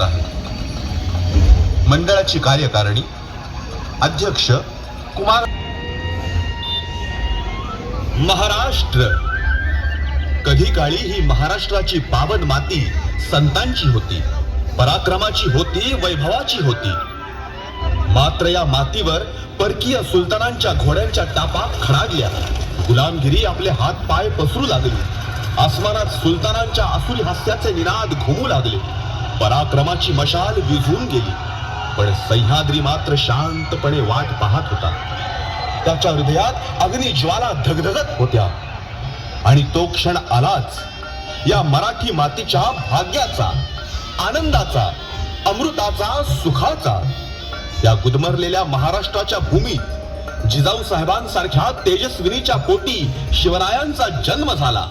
करण्यात आहे. मंडळाची कार्यकारिणी अध्यक्ष कुमार महाराष्ट्र. कधी काळी ही महाराष्ट्राची पावन माती संतांची होती पराक्रमाची होती वैभवाची होती. मात्र या मातीवर परकीय सुलतानांच्या घोड्यांच्या टापात खडागल्या गुलामगिरी आपले हात पाय पसरू लागले. आसमानात सुलतानांच्या असुरी हास्याचे निनाद घुमू लागले. पराक्रमाची मशाल विझून गेली. पण सह्याद्री मात्र शांतपणे वाट पाहत होता. त्याच्या हृदयात अग्निज्वाला धगधगत होत्या. आणि तो क्षण आलाच. या मराठी मातीच्या भाग्याचा आनंदाचा अमृताचा सुखाचा. या गुदमरलेल्या महाराष्ट्राच्या भूमीत जिजाऊ साहेबांसारख्या तेजस्विनीच्या पोटी शिवरायांचा जन्म झाला.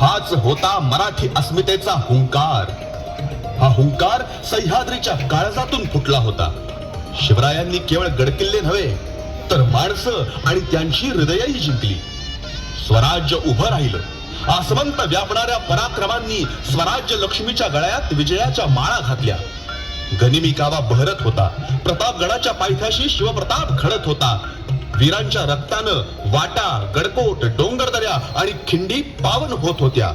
हाच होता मराठी अस्मितेचा हुंकार. हा हुंकार सह्याद्रीच्या काळजातून फुटला होता. शिवरायांनी केवळ गडकिल्ले नव्हे तर माणसं आणि त्यांची हृदयही जिंकली. स्वराज्य उभं राहिलं. आसमंत व्यापणाऱ्या पराक्रमांनी स्वराज्य लक्ष्मीच्या गळ्यात विजयाच्या माळा घातल्या. गनिमी कावा बहरत होता. प्रतापगडाच्या पायथ्याशी शिवप्रताप घडत होता. वीरांच्या रक्तानं वाटा गडकोट डोंगरदऱ्या आणि खिंडी पावन होत होत्या.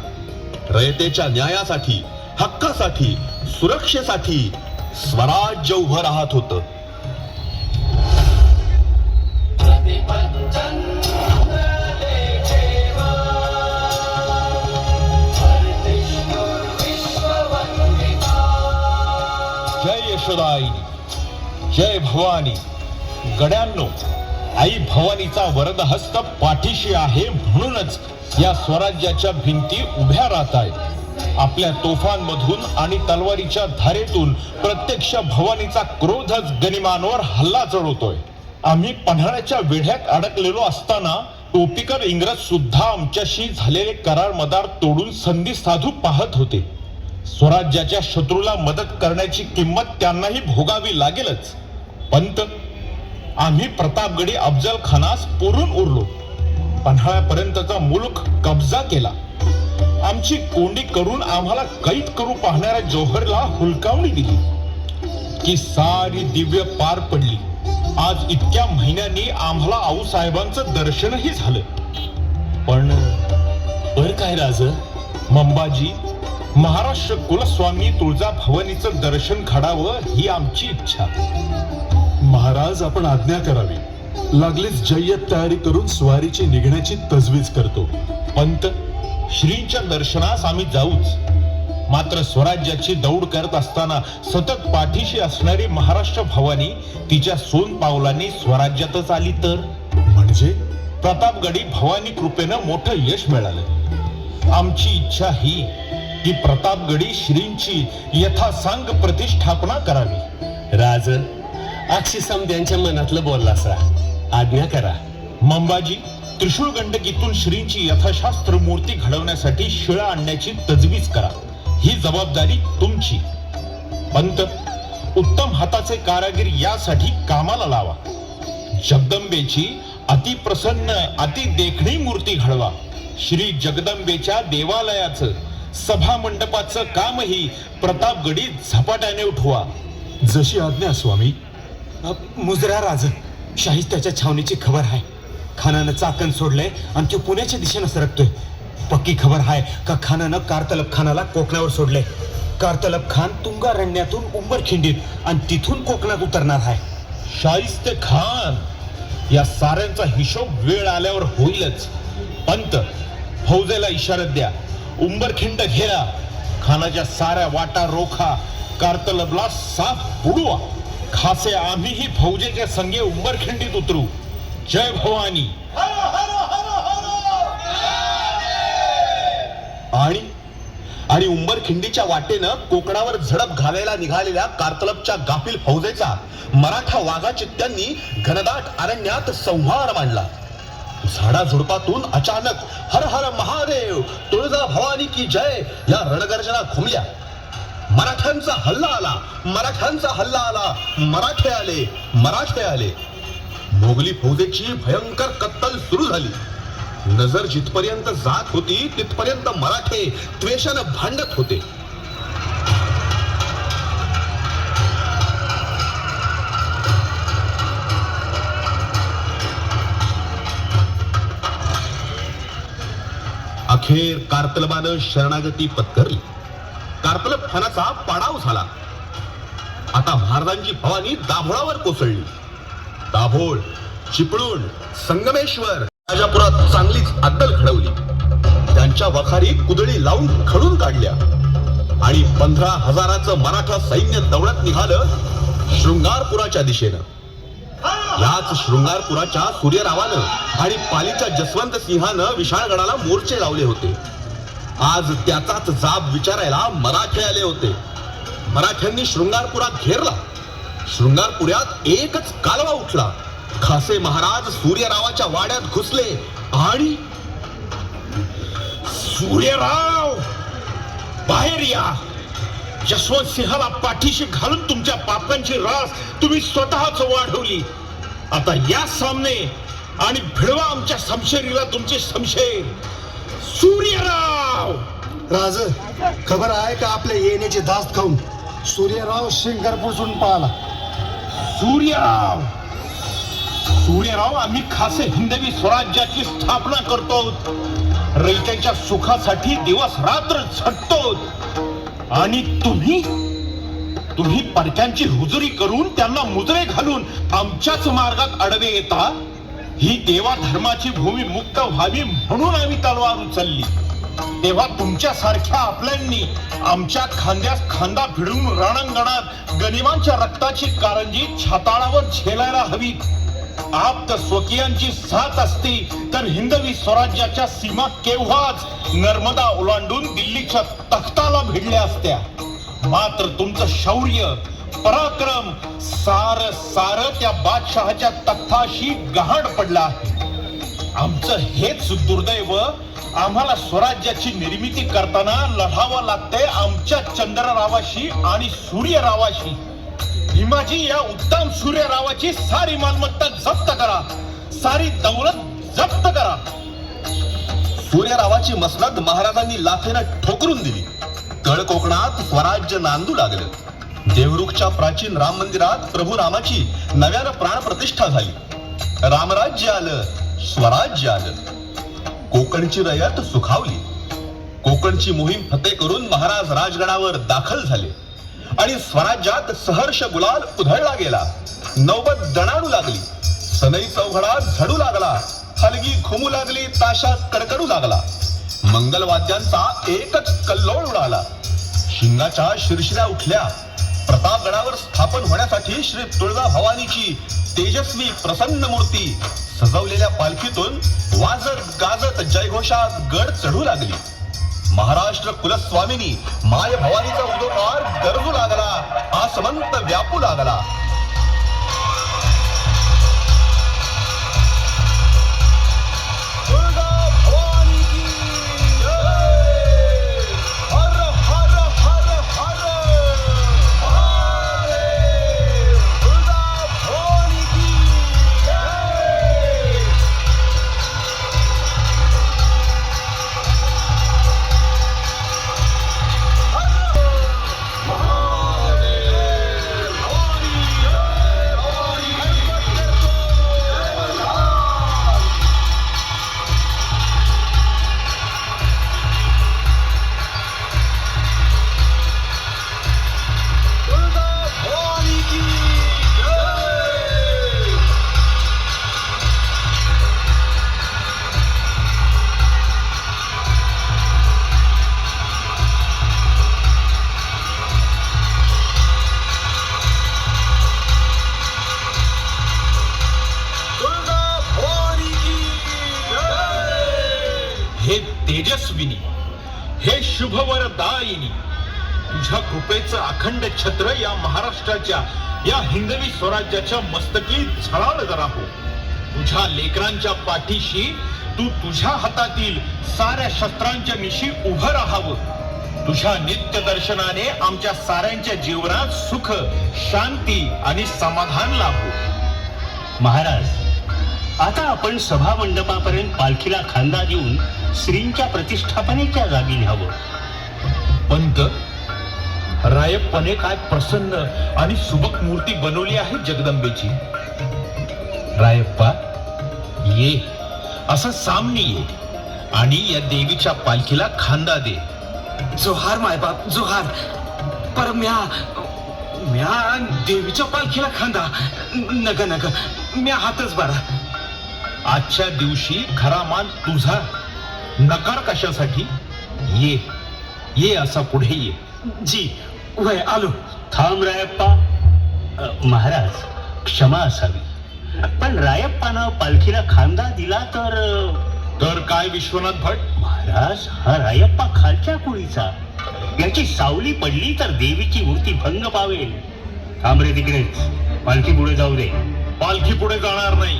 रयतेच्या न्यायासाठी हक्कासाठी सुरक्षेसाठी स्वराज्य उभं राहत होत. जय यशोदाई जय भवानी. गड्यांनो आई भवानीचा वरद हस्त पाठीशी आहे म्हणूनच या स्वराज्याच्या भिंती उभ्या राहत आहेत. आपल्या तोफांमधून आणि तलवारीच्या धारेतून प्रत्यक्ष भवानीचा क्रोधच गनिमानवर हल्ला चढवतोय. आम्ही पन्हाळ्याच्या वेढ्यात अडकलेलो असताना टोपीकर इंग्रज सुद्धा आमच्याशी झालेले करार मदार तोडून संधी साधू पाहत होते. स्वराज्याच्या शत्रूला मदत करण्याची किंमत त्यांनाही भोगावी लागेलच. पंत आम्ही प्रतापगडी अफजल खानास पुरून उरलो. पन्हाळ्यापर्यंतचा मुलूक कब्जा केला. आमची कोंडी करून आम्हाला कैद करू पाहणाऱ्या जोहरला हुलकावणी दिली. की सारी दिव्य पार पडली. आज इतक्या महिन्यांनी आम्हाला आऊ साहेबांचं दर्शनही झालं. पण बर काय राज? मंबाजी महाराष्ट्र कुलस्वामी तुळजा भवानीचं दर्शन घडावं ही आमची इच्छा. महाराज आपण आज्ञा करावी. लागलीच जय्यत तयारी करून स्वारीची निघण्याची तजवीज करतो. पंत श्रींच्या दर्शनास आम्ही जाऊच. मात्र स्वराज्याची दौड करत असताना सतत पाठीशी असणारी महाराष्ट्र भवानी तिच्या सोन पावलांनी स्वराज्यातच आली तर? म्हणजे? प्रतापगडी भवानी कृपेनं मोठं यश मिळालं. आमची इच्छा ही की प्रतापगडी श्रींची यथासांग प्रतिष्ठापना करावी. राज अक्षी समद्यांच्या मनातलं बोलला असा आज्ञा करा. मंबाजी त्रिशूळ गंडकीतून श्रींची यथाशास्त्र मूर्ती घडवण्यासाठी शिळा आणण्याची तजवीज करा. ही जबाबदारी तुमची. पंत उत्तम हाताचे कारागीर यासाठी कामाला लावा. जगदंबेची अतिप्रसन्न अति देखणी मूर्ती घडवा. श्री जगदंबेच्या देवालयाचं सभा मंडपाचं कामही प्रतापगडी झपाट्याने उठवा. जशी आज्ञा स्वामी. मुजरा राज शाहिस्त्याच्या छावणीची खबर आहे. खानानं चाकण सोडलंय आणि तो पुण्याच्या दिशेनं सरकतोय. पक्की खबर आहे का खानानं कारतलब खानाला कोकणावर सोडलंय? कारतलब खान तुंगारण्यातून उंबरखिंडीत आणि तिथून कोकणात उतरणार आहे शाहिस्ते खान या साऱ्यांचा हिशोब वेळ आल्यावर होईलच. पंत फौजेला इशारत द्या. उंबरखिंड घेरा. खानाच्या साऱ्या वाटा रोखा. कारतलबला साफ बुडवा. खासे आम्हीही फौजेच्या संगे उंबरखिंडीत उतरू. जय भवानी. आणि आणि उंबरखिंडीच्या वाटेनं कोकणावर झडप घालायला निघालेल्या कारतलबच्या गाफील फौजेचा मराठा वाघाचित्त्यांनी घनदाट अरण्यात संहार मांडला. झाडाझुडपातून अचानक हर हर महादेव तुळजा भवानी की जय या रणगर्जना घुमल्या. मराठ्यांचा हल्ला आला मराठ्यांचा हल्ला आला मराठे आले मराठे आले. मोगली फौजेची भयंकर कत्तल सुरू झाली. नजर जिथपर्यंत जात होती तिथपर्यंत मराठे त्वेषानं भांडत होते. अखेर कार्तलबानं शरणागती पत्करली. कार्तलब खानाचा पाडाव झाला. आता महाराजांची भवानी दाभोळावर कोसळली. दाभोळ चिपळूण संगमेश्वर राजापुरात चांगलीच अद्दल घडवली. त्यांच्या वखारी कुदळी लावून खडून काढल्या. आणि पंधरा हजाराचं मराठा सैन्य दौडत निघालं शृंगारपुराच्या दिशेनं. याच शृंगारपुराच्या सूर्यरावानं आणि पालीच्या जसवंत सिंहानं विशाळगडाला मोर्चे लावले होते. आज त्याचाच जाब विचारायला मराठे आले होते. मराठ्यांनी शृंगारपुरात घेरला. शृंगारपुऱ्यात एकच कालवा उठला. खासे महाराज सूर्यरावाच्या वाड्यात घुसले आणि सूर्यराव बाहेर या. जसवंत सिंहाला पाठीशी घालून तुमच्या पापांची रास तुम्ही स्वतःच वाढवली. आता या सामने आणि भिडवा आमच्या समशेरीला तुमचे समशेर सूर्यराव! राज खबर आहे का आपल्या येण्याची दास खाऊन? सूर्यराव शिंगारपूरसून पाहला. सूर्यराव सूर्यराव आम्ही खासे हिंदवी स्वराज्याची स्थापना करतो रयतेच्या सुखासाठी दिवस रात्र झटतो आणि तुम्ही तुम्ही परक्यांची हुजुरी करून त्यांना मुजरे घालून आमच्याच मार्गात अडवे येता? ही देवा धर्माची भूमी मुक्त व्हावी म्हणून आम्ही तलवार उचलली. तेव्हा तुमच्या सारख्या आपल्यांनी आमच्या खांद्यास खांदा भिडून रणांगणात गनिमांच्या रक्ताची कारंजी छाताळावर झेलायला हवी आप्त स्वकीयांची साथ असती तर हिंदवी स्वराज्याच्या सीमा केव्हाच नर्मदा ओलांडून दिल्लीच्या तख्ताला भिडल्या असत्या. मात्र तुमचं शौर्य पराक्रम सार सार त्या बादशहाच्या तख्ताशी गहाण पडला आहे. आमचं हेच दुर्दैव आम्हाला स्वराज्याची निर्मिती करताना लढावं लागतंय आमच्या चंद्ररावाशी आणि सूर्यरावाशी. भीमाजी या उत्तम सूर्यरावाची सारी मालमत्ता जप्त करा. सारी दौलत जप्त करा. सूर्यरावाची मसनद महाराजांनी लाथेनं ठोकरून दिली. तळ कोकणात स्वराज्य नांदू लागलं. देवरुखच्या प्राचीन राम मंदिरात प्रभू रामाची नव्यानं प्राणप्रतिष्ठा झाली. रामराज्य आलं स्वराज्य आलं. कोकणची रयत सुखावली. कोकणची मोहीम फते करून महाराज राजगडावर दाखल झाले. आणि स्वराज्यात सहर्ष गुलाल उधळला गेला. नौबत दणाडू लागली. सनई चौघडा झडू लागला. हलगी घुमू लागली ताशा कडकडू लागला. मंगलवाद्यांचा एकच कल्लोळ उडाला. शिंगाच्या शिरशिऱ्या उठल्या. प्रतापगडावर स्थापन होण्यासाठी श्री तुळजा भवानीची तेजस्वी प्रसन्न मूर्ती सजवलेल्या पालखीतून वाजत गाजत जयघोषात गड चढू लागली. महाराष्ट्र कुलस्वामिनी माय भवानीचा उदोकार गरजू लागला आसमंत व्यापू लागला. अखंड छत्र या महाराष्ट्राच्या या हिंदवी स्वराज्याच्या मस्तकी झाडा हो. तुझ्या लेकरांच्या पाठीशी तू तुझ्या हातातील साऱ्या शस्त्रांच्या निशी उभं राहावं. तुझ्या नित्य दर्शनाने आमच्या साऱ्यांच्या जीवनात सुख शांती आणि समाधान लाभो. महाराज आता आपण सभा मंडपापर्यंत पालखीला खांदा देऊन श्रींच्या प्रतिष्ठापनेच्या जागी न्यावं. पंत रायप्पाने काय प्रसन्न आणि सुबक मूर्ती बनवली आहे जगदंबेची? रायप्पा ये. असं सामनी ये. आणि या देवीच्या पालखीला खांदा दे. जोहार मायबाप जोहार. पर म्या म्या देवीच्या पालखीला खांदा. नग नग म्या हातच बारा आजच्या दिवशी खरा मान तुझा. नकार कशासाठी? ये. ये असा पुढे ये. जी. वय आलो. थांब रायप्पा. अ, महाराज क्षमा असावी. पण रायप्पानं पालखीला खांदा दिला तर अ, तर काय विश्वनाथ भट? महाराज हा रायप्पा खालच्या कुळीचा. याची सावली पडली तर देवीची मूर्ती भंग पावेल. थांब रे तिकडेच पालखी पुढे जाऊ दे. पालखी पुढे जाणार नाही.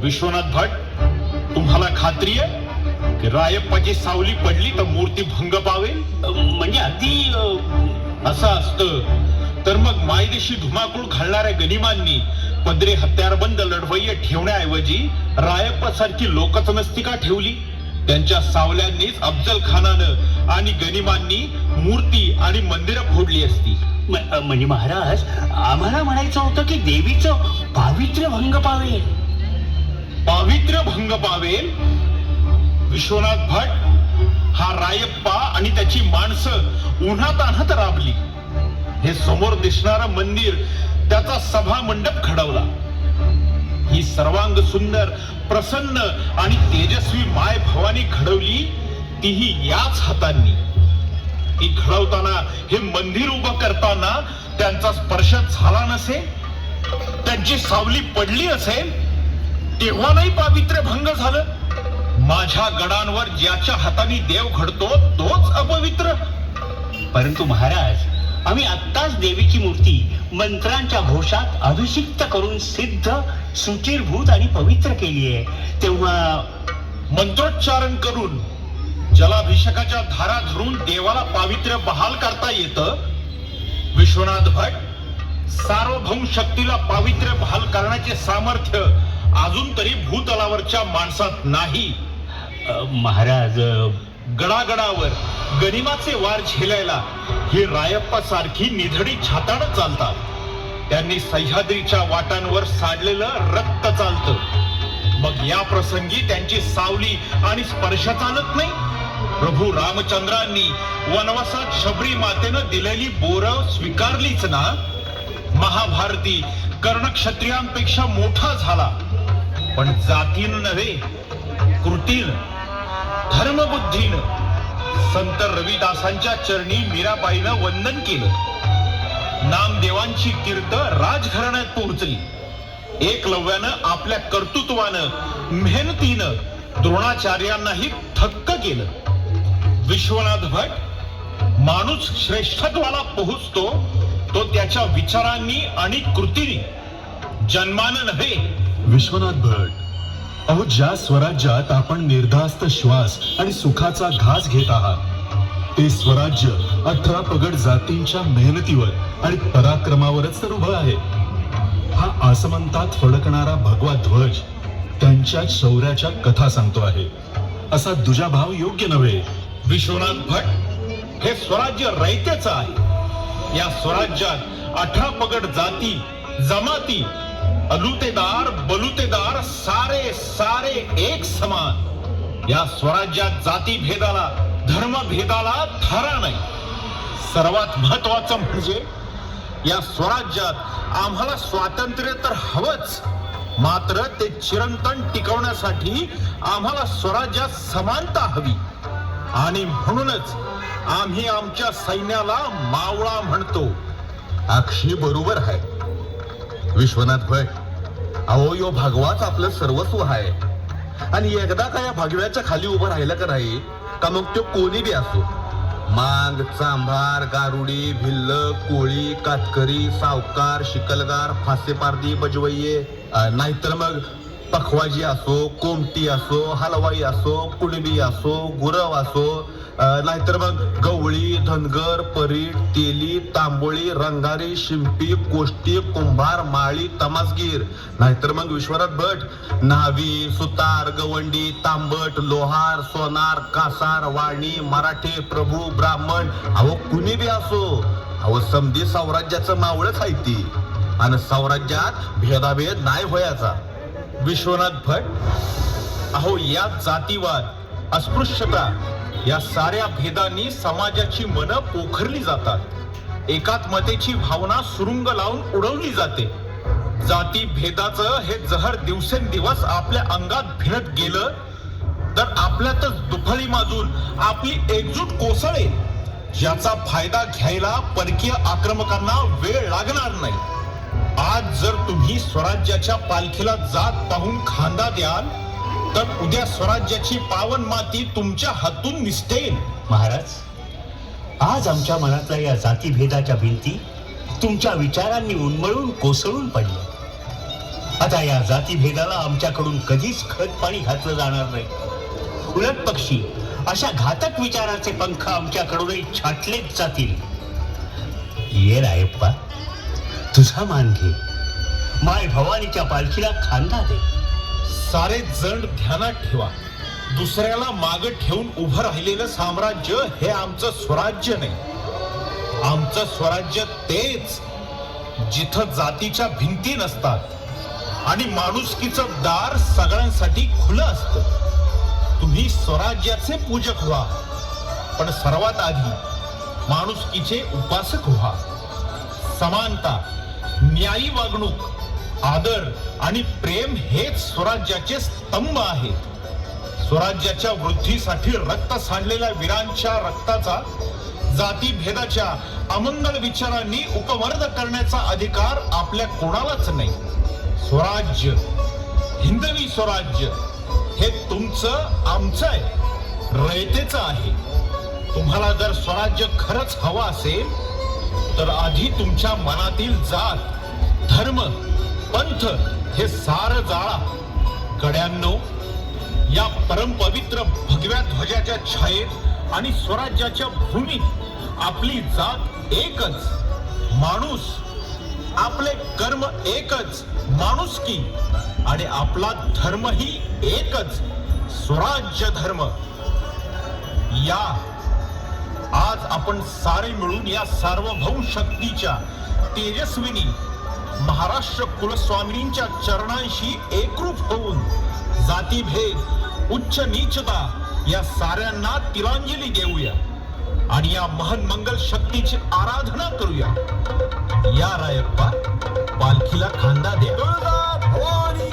विश्वनाथ भट तुम्हाला खात्री आहे? की रायप्पाची सावली पडली तर मूर्ती भंग पावेल? अ, म्हणजे अगदी अ, असं असतं. तर मग मायदेशी धुमाकूळ घालणाऱ्या गनिमांनी पदरी हत्यारबंद लढवय्य ठेवण्याऐवजी रायप्पा सारखी लोकच नसती का ठेवली. त्यांच्या सावल्यांनीच अफजल खानानं आणि गनिमांनी मूर्ती आणि मंदिरं फोडली असती. म्हणजे महाराज आम्हाला म्हणायचं होतं की देवीचं पावित्र्य भंग पावेल. पावित्र्य भंग पावेल? विश्वनाथ भट हा रायप्पा आणि त्याची माणसं उन्हात राबली. हे समोर दिसणारं मंदिर त्याचा सभा मंडप घडवला ही सर्वांग सुंदर प्रसन्न आणि तेजस्वी माय भवानी घडवली तीही याच हातांनी. ती घडवताना हे मंदिर उभं करताना त्यांचा स्पर्श झाला नसेल त्यांची सावली पडली असेल तेव्हा नाही पावित्र्य भंग झालं. माझ्या गडांवर ज्याच्या हाताने देव घडतो तोच अपवित्र. परंतु महाराज आम्ही आत्ताच देवीची मूर्ती मंत्रांच्या घोषात अभिषिक्त करून सिद्ध सुचिरभूत आणि पवित्र केली आहे. तेव्हा मंत्रोच्चारण करून जलाभिषेकाच्या धारा धरून देवाला पावित्र्य बहाल करता येतं? विश्वनाथ भट सार्वभौम शक्तीला पावित्र्य बहाल करण्याचे सामर्थ्य अजून तरी भूतलावरच्या माणसात नाही. महाराज गडागडावर गनिमाचे वार झेलायला ही रायप्पा सारखी निधडी छाताड चालतात. त्यांनी सह्याद्रीच्या वाटांवर साडलेलं रक्त चालतं. मग या प्रसंगी त्यांची सावली आणि स्पर्श चालत नाही? प्रभू रामचंद्रांनी वनवासात शबरी मातेनं दिलेली बोर स्वीकारलीच ना? महाभारती कर्णक्षत्रियांपेक्षा मोठा झाला. पण जातीन नव्हे कृतीन. धर्मबुद्धीनं संत रविदासांच्या चरणी मीराबाईनं वंदन केलं. नामदेवांची कीर्त राजघराण्यात पोहोचली. एकलव्यानं आपल्या कर्तृत्वानं मेहनतीनं द्रोणाचार्यांनाही थक्क केलं. विश्वनाथ भट माणूस श्रेष्ठत्वाला पोहोचतो तो त्याच्या विचारांनी आणि कृतीने जन्मानं नव्हे. विश्वनाथ भट. अहो ज्या स्वराज्यात आपण निर्धास्त श्वास आणि सुखाचा घास घेत आहात ते स्वराज्य अठरा पगड जातींच्या मेहनतीवर आणि पराक्रमावरच तर उभं आहे. हा आसमंतात फडकणारा भगवा ध्वज त्यांच्या शौर्याच्या कथा सांगतो आहे. असा दुजाभाव योग्य नव्हे. विश्वनाथ भट हे स्वराज्य रयतेच आहे. या स्वराज्यात अठरा पगड जाती जमाती अलुतेदार बलुतेदार सारे सारे एक समान. या स्वराज्यात जाती भेदाला धर्म भेदाला थारा नाही. सर्वात महत्वाचं म्हणजे या स्वराज्यात आम्हाला स्वातंत्र्य तर हवंच मात्र ते चिरंतन टिकवण्यासाठी आम्हाला स्वराज्यात समानता हवी. आणि म्हणूनच आम्ही आमच्या सैन्याला मावळा म्हणतो. अक्षी बरोबर आहे. विश्वनाथ भट अहो यो भगवाच आपलं सर्वस्व आहे. आणि एकदा का या भगव्याच्या खाली उभं राहिलं का नाही का मग तो कोणी बी असो. मांग चांभार गारुडी भिल्ल कोळी कातकरी सावकार शिकलगार फासेपारदी बजवये नाहीतर मग पखवाजी असो कोमटी असो हलवाई असो कुणबी असो गुरव असो नाहीतर मग गवळी धनगर परीट तेली तांबोळी रंगारी शिंपी कोष्टी कुंभार माळी तमासगीर. नाहीतर मग विश्वनाथ भट. न्हावी सुतार गवंडी तांबट लोहार सोनार कासार वाणी मराठे प्रभू ब्राह्मण. अहो कुणी बी असो. अहो समधी साम्राज्याचं मावळच आहे ती. आणि साम्राज्यात भेदाभेद नाही होयाचा विश्वनाथ भट. अहो या जातीवाद अस्पृश्यता या साऱ्या भेदांनी समाजाची मनं पोखरली जातात. एकात्मतेची भावना सुरुंग लावून उडवली जाते. जाती भेदाचं हे जहर दिवसेंदिवस आपल्या अंगात भिनत गेलं तर आपल्यातच दुफळी माजून आपली एकजूट कोसळेल ज्याचा फायदा घ्यायला परकीय आक्रमकांना वेळ लागणार नाही. आज जर तुम्ही स्वराज्याच्या पालखीला जात पाहून खांदा द्याल तर उद्या स्वराज्याची पावन माती तुमच्या हातून निसटेल. महाराज आज आमच्या मनातल्या या जातीभेदाच्या भिंती तुमच्या विचारांनी उन्मळून कोसळून पडल्या. आता या जातीभेदाला आमच्याकडून कधीच खत पाणी घातलं जाणार नाही. उलट पक्षी अशा घातक विचाराचे पंख आमच्याकडूनही छाटलेच जातील. ये रायप्पा तुझा मान घे. माय भवानीच्या पालखीला खांदा दे. सारे जण ध्यानात ठेवा. दुसऱ्याला माग ठेवून उभं राहिलेलं साम्राज्य हे आमचं स्वराज्य नाही. आमचं स्वराज्य तेच जिथं जातीच्या भिंती नसतात आणि माणुसकीचं दार सगळ्यांसाठी खुलं असतं. तुम्ही स्वराज्याचे पूजक व्हा पण सर्वात आधी माणुसकीचे उपासक व्हा. समानता न्यायी वागणूक आदर आणि प्रेम हेच स्वराज्याचे स्तंभ आहेत स्वराज्याच्या वृद्धीसाठी रक्त सांडलेल्या वीरांच्या रक्ताचा जाती भेदाच्या अमंगल विचारांनी उपमर्द करण्याचा अधिकार आपल्या कोणालाच नाही. स्वराज्य हिंदवी स्वराज्य हे तुमचं आमचं आहे रयतेचं आहे. तुम्हाला जर स्वराज्य खरंच हवं असेल तर आधी तुमच्या मनातील जात धर्म पंथ हे सार जाळा. गड्यांनो या परमपवित्र भगव्या ध्वजाच्या छायेत आणि स्वराज्याच्या भूमीत आपली जात एकच. माणूस आपले कर्म एकच. माणुसकी आणि आपला धर्मही एकच. स्वराज्य धर्म. या आज आपण सारे मिळून या सार्वभौम शक्तीच्या तेजस्विनी महाराष्ट्र कुलस्वामींच्या चरणांशी एकरूप होऊन जातीभेद उच्च नीचता या साऱ्यांना तिलांजली देऊया आणि या महन मंगल शक्तीची आराधना करूया. या रायप्पा पालखीला खांदा द्या.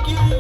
की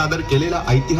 सादर केलेला ऐतिहासिक